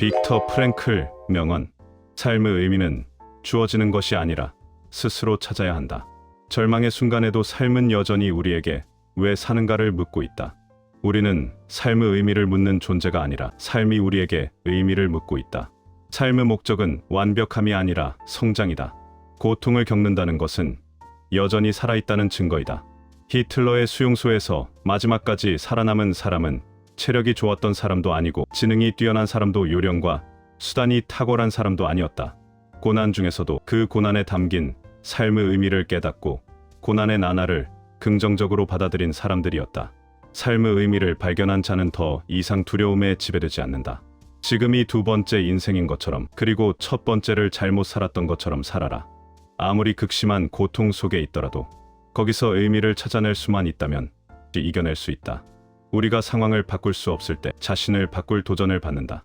빅터 프랭클 명언 삶의 의미는 주어지는 것이 아니라 스스로 찾아야 한다. 절망의 순간에도 삶은 여전히 우리에게 왜 사는가를 묻고 있다. 우리는 삶의 의미를 묻는 존재가 아니라 삶이 우리에게 의미를 묻고 있다. 삶의 목적은 완벽함이 아니라 성장이다. 고통을 겪는다는 것은 여전히 살아있다는 증거이다. 히틀러의 수용소에서 마지막까지 살아남은 사람은 체력이 좋았던 사람도 아니고 지능이 뛰어난 사람도 요령과 수단이 탁월한 사람도 아니었다. 고난 중에서도 그 고난에 담긴 삶의 의미를 깨닫고 고난의 나날을 긍정적으로 받아들인 사람들이었다. 삶의 의미를 발견한 자는 더 이상 두려움에 지배되지 않는다. 지금이 두 번째 인생인 것처럼 그리고 첫 번째를 잘못 살았던 것처럼 살아라. 아무리 극심한 고통 속에 있더라도 거기서 의미를 찾아낼 수만 있다면 이겨낼 수 있다. 우리가 상황을 바꿀 수 없을 때 자신을 바꿀 도전을 받는다.